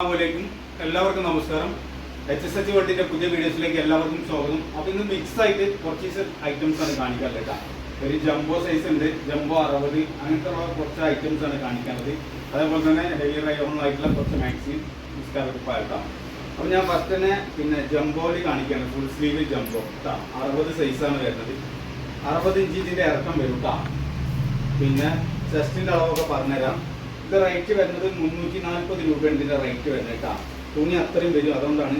അസ്സാമലൈക്കും എല്ലാവർക്കും നമസ്കാരം. എച്ച് എസ് എച്ച് വേൾഡിന്റെ പുതിയ വീഡിയോസിലേക്ക് എല്ലാവർക്കും സ്വാഗതം. അപ്പൊ ഇന്ന് മിക്സ് ആയിട്ട് കുറച്ച് ഐറ്റംസ് ആണ് കാണിക്കാൻ കേട്ടോ. ഒരു ജംബോ സൈസ് ഉണ്ട് ജംബോ അറുപത് അങ്ങനത്തെ ഉള്ള കുറച്ച് ഐറ്റംസ് ആണ് കാണിക്കാനുള്ളത്. അതേപോലെ തന്നെ ഹെവി റയോൺ ആയിട്ടുള്ള കുറച്ച് മാക്സിൻ നിസ്കാരത്തിൽ പാലട്ടാം അപ്പൊ ഞാൻ ഫസ്റ്റ് തന്നെ പിന്നെ ജംബോയിൽ കാണിക്കാണ്. ഫുൾ സ്ലീവ് ജംബോ അറുപത് സൈസാണ് വരുന്നത്. അറുപത് ഇഞ്ച് ഇതിന്റെ ഇറക്കം വരും പിന്നെ ചെസ്റ്റിന്റെ അളവൊക്കെ പറഞ്ഞുതരാം. ഇത് റേറ്റ് വരുന്നത് മുന്നൂറ്റി നാൽപ്പത് രൂപയാണ് ഇതിന്റെ റേറ്റ് വരുന്നത് കേട്ടോ തുണി അത്രയും വരും. അതുകൊണ്ടാണ്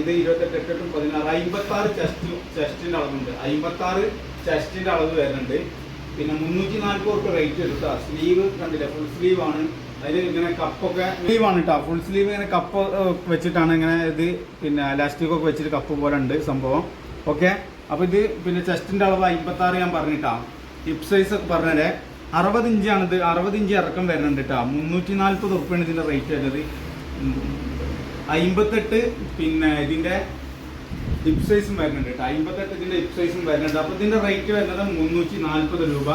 ഇത് ഇരുപത്തെട്ട് പതിനാറ് അമ്പത്തി ആറ് ചെസ്റ്റ് ചെസ്റ്റിന്റെ അളവുണ്ട്. അമ്പത്തി ആറ് ചെസ്റ്റിന്റെ അളവ് വരുന്നുണ്ട്. പിന്നെ മുന്നൂറ്റി നാൽപ്പത് റുപ്യ റേറ്റ് വരും കേട്ടോ സ്ലീവ് കണ്ടില്ല? ഫുൾ സ്ലീവ് ആണ്. അതിൽ ഇങ്ങനെ കപ്പൊക്കെ സ്ലീവ് ആണ് കേട്ടോ ഫുൾ സ്ലീവ് ഇങ്ങനെ കപ്പ് വെച്ചിട്ടാണ് ഇങ്ങനെ ഇത് പിന്നെ ലാസ്റ്റിക് ഒക്കെ വെച്ചിട്ട് കപ്പ് പോലെ ഉണ്ട് സംഭവം. ഓക്കെ അപ്പൊ ഇത് പിന്നെ ചെസ്റ്റിന്റെ അളവ് അമ്പത്തി ആറ് ഞാൻ പറഞ്ഞിട്ടാ. ഹിപ് സൈസ് ഒക്കെ പറഞ്ഞേ അറുപത് ഇഞ്ചാണ് ഇത്. അറുപത് ഇഞ്ച് ഇറക്കം വരുന്നുണ്ട് കേട്ടോ മുന്നൂറ്റി നാൽപ്പത് ഉറുപ്പാണ് ഇതിന്റെ റേറ്റ് വരുന്നത്. അമ്പത്തെട്ട് പിന്നെ ഇതിന്റെ ഹിപ് സൈസും വരുന്നുണ്ട് കേട്ടോ അമ്പത്തെട്ട് ഇതിന്റെ ഹിപ് സൈസും വരുന്നുണ്ട്. അപ്പോൾ ഇതിന്റെ റേറ്റ് വരുന്നത് മുന്നൂറ്റി നാൽപ്പത് രൂപ.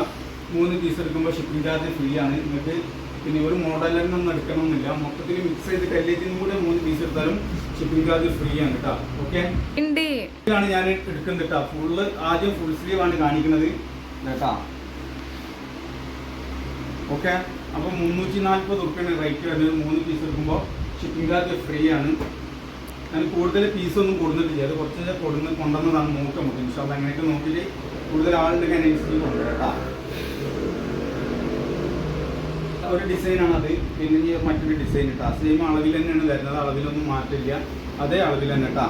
മൂന്ന് പീസ് എടുക്കുമ്പോൾ ഷിപ്പിംഗ് ചാർജ് ഫ്രീ ആണ്. നിങ്ങൾക്ക് പിന്നെ ഒരു മോഡലൊന്നും എടുക്കണമെന്നില്ല. മൊത്തത്തിൽ മിക്സ് ചെയ്ത് എല്ലാത്തിനും കൂടെ മൂന്ന് പീസ് എടുത്താലും ഷിപ്പിംഗ് ചാർജ് ഫ്രീ ആണ് കേട്ടോ ഓക്കെ ഇതാണ് ഞാൻ എടുക്കുന്നത് കേട്ടോ ഫുള്ള് ആദ്യം ഫുൾ സ്ലീവ് ആണ് കാണിക്കുന്നത്. കേട്ടാ ഓക്കെ? അപ്പോൾ മുന്നൂറ്റി നാൽപ്പത് റുപ്യാണ് റേറ്റ് വരുന്നത്. മൂന്ന് പീസ് എടുക്കുമ്പോൾ ഷിപ്പിംഗ് ചാർജ് ഫ്രീ ആണ്. ഞാൻ കൂടുതൽ പീസൊന്നും കൊടുത്തിട്ടില്ല അത് കുറച്ച് കൊടുന്ന് കൊണ്ടുവന്നതാണ് നോക്കാം നമുക്ക് അത് അങ്ങനെയൊക്കെ നോക്കിയിട്ട് കൂടുതൽ ആളുണ്ടെങ്കിൽ അതിനനുസരിച്ച് കൊണ്ടുവരാം കേട്ടോ. ഒരു ഡിസൈനാണ് അത് പിന്നെ ഈ മറ്റൊരു ഡിസൈൻ ഇട്ടാ. സെയിം അളവിൽ തന്നെയാണ് വരുന്നത്. അളവിലൊന്നും മാറ്റില്ല അതേ അളവിൽ തന്നെ ഇട്ടാ.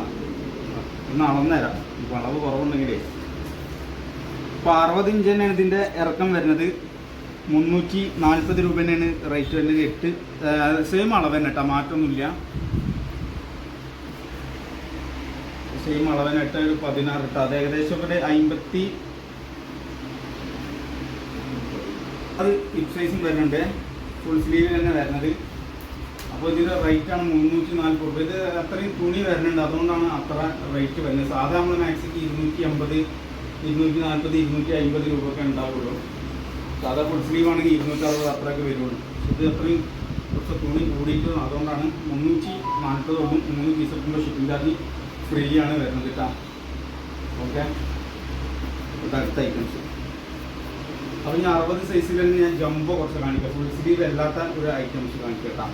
ഒന്ന് അളന്നേരാം ഇപ്പൊ അളവ് കുറവുണ്ടെങ്കിലേ. അപ്പൊ അറുപത് ഇഞ്ച് തന്നെയാണ് ഇതിന്റെ ഇറക്കം വരുന്നത്. മുന്നൂറ്റി നാൽപ്പത് രൂപ തന്നെയാണ് റേറ്റ് വരുന്നത്. എട്ട് സെയിം അളവ് തന്നെ കേട്ടോ മാറ്റമൊന്നുമില്ല സെയിം അളവ് തന്നെ എട്ട് ഒരു പതിനാറ് കേട്ടോ അത് ഏകദേശം ഒരു അമ്പത്തി അത് ഹിപ് സൈസും വരുന്നുണ്ട്. ഫുൾ സ്ലീവ് തന്നെ വരുന്നത്. അപ്പോൾ ഇതിന്റെ റേറ്റ് ആണ് മുന്നൂറ്റി നാൽപ്പത് രൂപ. ഇത് അത്രയും തുണി വരുന്നുണ്ട്. അതുകൊണ്ടാണ് അത്ര റേറ്റ് വരുന്നത്. സാധാരണ മാക്സിക്ക് ഇരുന്നൂറ്റി അമ്പത് ഇരുന്നൂറ്റി നാൽപ്പത് ഇരുന്നൂറ്റി അമ്പത് രൂപ ഒക്കെ ഉണ്ടാവുള്ളൂ. സാധാ ഫുൾ സ്ലീവ് ആണെങ്കിൽ ഇരുന്നൂറ്റി അറുപത് അത്രയൊക്കെ വരുള്ളൂ. ഇത് അത്രയും കുറച്ച് തുണി കൂടിയിട്ട് അതുകൊണ്ടാണ് മുന്നൂറ്റി നാൽപ്പതോളം മൂന്ന് പീസ് എടുക്കുമ്പോൾ ഷിപ്പിംഗ് ചാർജ് ഫ്രീ ആണ് വരുന്നത് കേട്ടോ ഓക്കെ? അടുത്ത ഐറ്റംസ് അപ്പോൾ ഞാൻ അറുപത് സൈസിൽ തന്നെ ഞാൻ ജംബോ കുറച്ച് കാണിക്കാം. ഫുൾ സ്ലീവ് അല്ലാത്ത ഒരു ഐറ്റംസ് കാണിക്കാം കേട്ടോ.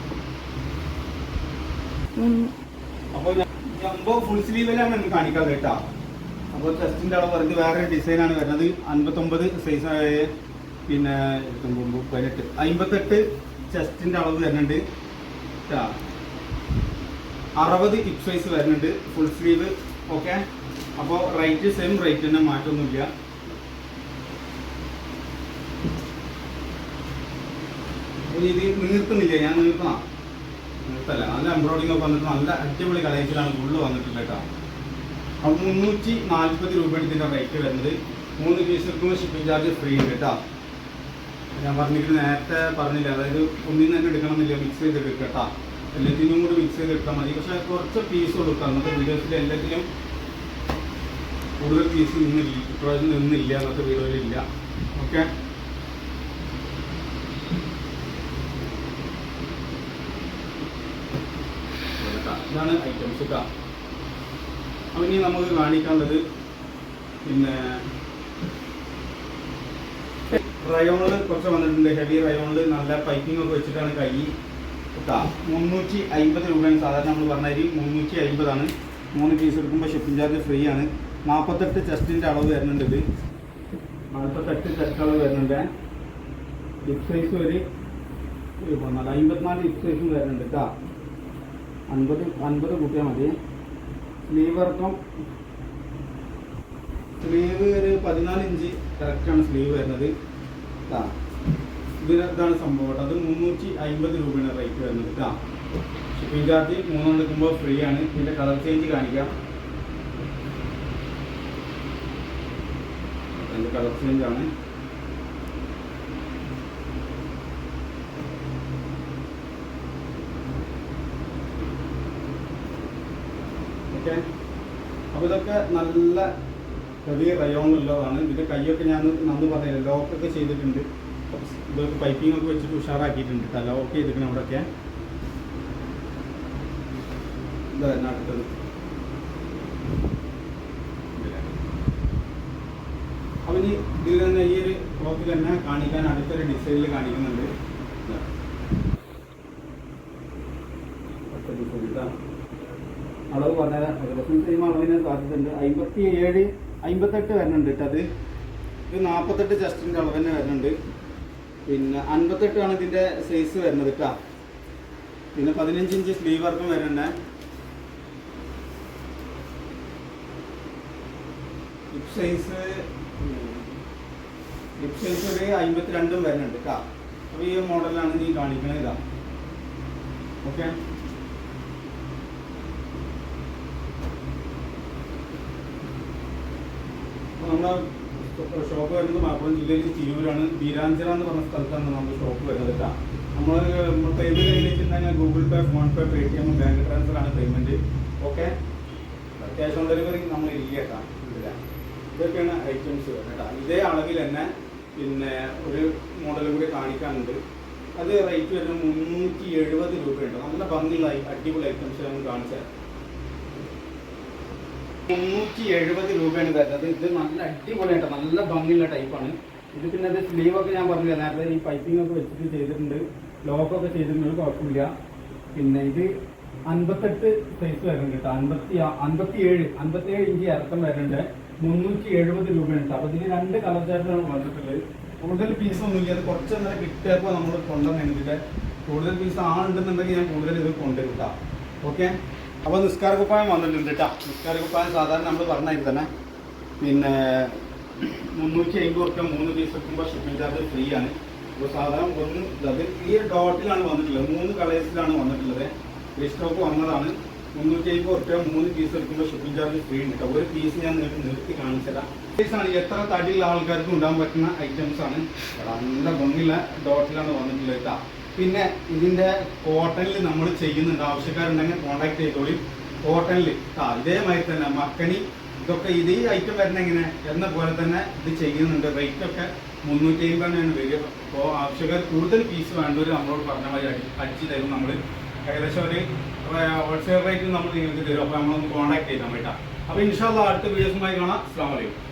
അപ്പോൾ ഞാൻ ജംബോ ഫുൾ സ്ലീവിലാണ് എനിക്ക് കാണിക്കാതെ കേട്ടോ അപ്പോൾ ചെസ്റ്റിന്റെ അളവ് പറഞ്ഞ് വേറെ ഡിസൈനാണ് വരുന്നത്. അൻപത്തൊമ്പത് സൈസ് പിന്നെ പതിനെട്ട്. അമ്പത്തെട്ട് ചെസ്റ്റിന്റെ അളവ് വരുന്നുണ്ട്. അറുപത് ഹിപ് സൈസ് വരുന്നുണ്ട്. Full sleeve okay? അപ്പോൾ റേറ്റ് സെയിം റേറ്റ് തന്നെ മാറ്റമൊന്നുമില്ല ഇത് നീർക്കുന്നില്ല ഞാൻ നീർക്കണം നിർത്തല്ല നല്ല എംബ്രോയിഡിംഗ് ഒക്കെ വന്നിട്ട് നല്ല അടിപൊളി കളേഴ്സിലാണ് ഫുള്ള് വന്നിട്ടുണ്ട് കേട്ടോ അപ്പോൾ മുന്നൂറ്റി നാൽപ്പത് രൂപയാണ് ഇതിന്റെ റേറ്റ് വരുന്നത്. മൂന്ന് പീസ് ഷിപ്പിംഗ് ചാർജ് ഫ്രീ ഉണ്ട് കേട്ടോ ഞാൻ പറഞ്ഞിട്ട് നേരത്തെ പറഞ്ഞില്ല. അതായത് ഒന്നിൽ നിന്ന് തന്നെ എടുക്കണമെന്നില്ല മിക്സ് ചെയ്ത് എടുക്കുക കേട്ടോ എല്ലാത്തിനും കൂടി മിക്സ് ചെയ്ത് എടുത്താൽ മതി. പക്ഷേ കുറച്ച് പീസ് കൊടുക്കാം അന്നത്തെ വീഡിയോസിൽ എല്ലാത്തിനും കൂടുതൽ പീസ് നിന്നില്ല. ഇപ്രാവശ്യം നിന്നില്ല അന്നത്തെ വീഡിയോയിലില്ല ഓക്കെ ഇതാണ് ഐറ്റംസ് കേട്ടോ അപ്പം ഇനി നമുക്ക് കാണിക്കാനുള്ളത് പിന്നെ റയോണിൽ കുറച്ച് വന്നിട്ടുണ്ട് ഹെവി റയോണിൽ നല്ല പൈപ്പിംഗ് ഒക്കെ വെച്ചിട്ടാണ് കൈ കിട്ടുക മുന്നൂറ്റി അമ്പത് രൂപയാണ് സാധാരണ നമ്മൾ പറഞ്ഞാൽ മുന്നൂറ്റി അമ്പതാണ് മൂന്ന് പീസ് എടുക്കുമ്പോൾ ഷിപ്പിംഗ് ചാർജ് ഫ്രീ ആണ്. നാൽപ്പത്തെട്ട് ചെസ്റ്റിന്റെ അളവ് വരുന്നുണ്ട് ഇത്. നാൽപ്പത്തെട്ട് ചെസ്റ്റ് അളവ് വരുന്നുണ്ട്. ഹിപ്പ് സൈസ് ഒരു പറഞ്ഞാൽ അമ്പത്തിനാല് ഹിപ്പ് സൈസും വരുന്നുണ്ട് കേട്ടോ അൻപത് അൻപത് കൂട്ടിയാൽ മതി. സ്ലീവ് ഇറക്കം സ്ലീവ് ഒരു പതിനാല് ഇഞ്ച് കറക്റ്റാണ് സ്ലീവ് വരുന്നത്. ആ ഇതാണ് സംഭവം അത് മുന്നൂറ്റി അമ്പത് രൂപയാണ് റേറ്റ് വരുന്നത് കേട്ടോ. ഷിപ്പിംഗ് ചാർജ് മൂന്നെണ്ണം എടുക്കുമ്പോൾ ഫ്രീ ആണ്. ഇതിന്റെ കളർ ചേഞ്ച് കാണിക്കാം. അതിന്റെ കളർ ചേഞ്ച് ആണ്. ഓക്കെ അപ്പോൾ ഇതൊക്കെ നല്ല ഹെവി റയോണുള്ളതാണ്. ഇതിന്റെ കൈയൊക്കെ ഞാൻ നന്ന് പറഞ്ഞില്ല ലോക്കൊക്കെ ചെയ്തിട്ടുണ്ട്. ഇതൊക്കെ പൈപ്പിംഗ് ഒക്കെ വെച്ചിട്ട് ഉഷാറാക്കിയിട്ടുണ്ട്. കേട്ടോ ലോക്ക് ചെയ്തിട്ടുണ്ട് അവിടെയൊക്കെ. എന്താ വരുന്നത് അടുത്തത് ഇനി ഇതിൽ തന്നെ ഈ ഒരു ക്ലോത്തിൽ തന്നെ കാണിക്കാൻ അടുത്തൊരു ഡിസൈനിൽ കാണിക്കുന്നുണ്ട്. അളവ് പറഞ്ഞാൽ ഏകദേശം സെയിം അളവിന് സാധ്യതയുണ്ട്. അമ്പത്തി ഏഴ് അമ്പത്തെട്ട് വരുന്നുണ്ട് കേട്ടോ ഇത് നാൽപ്പത്തെട്ട് ചെസ്റ്റിന്റെ അളവ് തന്നെ വരുന്നുണ്ട്. പിന്നെ അൻപത്തെട്ടാണ് ഇതിന്റെ സൈസ് വരുന്നത് കേട്ടോ പിന്നെ പതിനഞ്ച് ഇഞ്ച് സ്ലീവ് വർക്കും വരുന്നുണ്ട്. ഹിപ്പ് സൈസ് ഹിപ്പ് സൈസ് ഒരു അമ്പത്തിരണ്ടും വരുന്നുണ്ട് കേട്ടോ അപ്പോൾ ഈ മോഡലാണ് നീ കാണിക്കുന്നത് ഇതാ ഓക്കെ നമ്മുടെ ഷോപ്പ് വരുന്നത് മലപ്പുറം ജില്ലയിൽ തിരൂരാണ്. ബീരാഞ്ചിറ എന്ന് പറഞ്ഞ സ്ഥലത്താണ് നമ്മുടെ ഷോപ്പ് വരുന്നത് നമ്മൾ പേയ്മെന്റ് കയ്യിലേക്ക് Google Pay PhonePe Paytm bank transfer ആണ് payment okay cash on delivery നമ്മൾ ഇല്ല. കേട്ടോ ഇതൊക്കെയാണ് ഐറ്റംസ് കേട്ടോ ഇതേ അളവിൽ തന്നെ പിന്നെ ഒരു മോഡൽ കൂടി കാണിക്കാനുണ്ട്. അത് റേറ്റ് വരുന്നത് മുന്നൂറ്റി എഴുപത് രൂപയുണ്ട്. നല്ല ഭംഗിയുള്ള അടിപൊളി ഐറ്റംസ് നമ്മൾ കാണിച്ചു മുന്നൂറ്റി എഴുപത് രൂപയാണ് വരുന്നത് ഇത് നല്ല അടിപൊളിയായിട്ട് നല്ല ഭംഗിയുള്ള ടൈപ്പാണ് ഇത് പിന്നെ അത് സ്ലീവ് ഒക്കെ ഞാൻ പറഞ്ഞില്ല നേരത്തെ ഈ പൈപ്പിംഗ് ഒക്കെ വെച്ചിട്ട് ചെയ്തിട്ടുണ്ട്. ലോക്ക് ഒക്കെ ചെയ്തിട്ടുണ്ട് കുഴപ്പമില്ല. പിന്നെ ഇത് അൻപത്തെട്ട് സൈസ് വരുന്നുണ്ട് കേട്ടോ. അൻപത്തി അൻപത്തി ഏഴ് അൻപത്തി ഏഴ് ഇഞ്ച് ഇറക്കം വരുന്നുണ്ട്. മുന്നൂറ്റി എഴുപത് രൂപയുണ്ട് അപ്പൊ ഇതിന് രണ്ട് കളർ ചേർട്ടാണ് വന്നിട്ടുള്ളത്. കൂടുതൽ പീസ് ഒന്നുമില്ല അത് കുറച്ച് നേരം കിട്ടിയപ്പോൾ നമ്മൾ കൊണ്ടുവന്നിട്ട് കൂടുതൽ പീസ് ആളുണ്ടെന്നുണ്ടെങ്കിൽ ഞാൻ കൂടുതൽ ഇത് കൊണ്ടുവരും കേട്ടോ. ഓക്കെ അപ്പോൾ നിസ്കാര കുപ്പായം വന്നിട്ടുണ്ട് കേട്ടോ നിസ്കാര കുപ്പായം സാധാരണ നമ്മൾ പറഞ്ഞതിൽ തന്നെ. പിന്നെ മുന്നൂറ്റി അമ്പത് റുപ്യ മൂന്ന് പീസ് എടുക്കുമ്പോൾ ഷിപ്പിംഗ് ചാർജ് ഫ്രീ ആണ്. അപ്പോൾ സാധാരണ ഒന്ന് അത് ഈ ഡോട്ടിലാണ് വന്നിട്ടുള്ളത്. മൂന്ന് കളേഴ്സിലാണ് വന്നിട്ടുള്ളത്. സ്റ്റോക്ക് വന്നതാണ്. മുന്നൂറ്റി അമ്പത് റുപ്യ മൂന്ന് പീസ് എടുക്കുമ്പോൾ ഷിപ്പിംഗ് ചാർജ് ഫ്രീ ഉണ്ട് ഒരു പീസ് ഞാൻ നിർത്തി കാണിച്ചുതരാം പീസാണ് എത്ര തടിയുള്ള ആൾക്കാർക്ക് ഉണ്ടാകാൻ പറ്റുന്ന ഐറ്റംസ് ആണ്. നല്ല ഭംഗിയുള്ള ഡോട്ടിലാണ് വന്നിട്ടുള്ളത് കേട്ടോ പിന്നെ ഇതിന്റെ കോട്ടണിൽ നമ്മൾ ചെയ്യുന്നുണ്ട്. ആവശ്യക്കാരുണ്ടെങ്കിൽ കോൺടാക്ട് ചെയ്തോളി. കോട്ടണിൽ ആ ഇതേമാതിരി തന്നെ മക്കണി ഇതൊക്കെ ഇതേ ഐറ്റം വരുന്ന എങ്ങനെ? എന്ന പോലെ തന്നെ ഇത് ചെയ്യുന്നുണ്ട്. റേറ്റ് ഒക്കെ മുന്നൂറ്റി അമ്പതാണ് വരിക. അപ്പോൾ ആവശ്യക്കാർ കൂടുതൽ പീസ് വേണ്ടവർ നമ്മളോട് പറഞ്ഞ മാതിരി അടി അടിച്ച് തരും നമ്മൾ ഏകദേശം ഒരു ഹോൾസെയിൽ റേറ്റ് നമ്മൾ നിങ്ങൾക്ക് തരും. അപ്പോൾ നമ്മളൊന്ന് കോൺടാക്ട് ചെയ്താൽ വേണ്ട അപ്പോൾ ഇൻഷാല്ല അടുത്ത വീഡിയോസുമായി കാണാം. അസ്സാം വലൈക്കും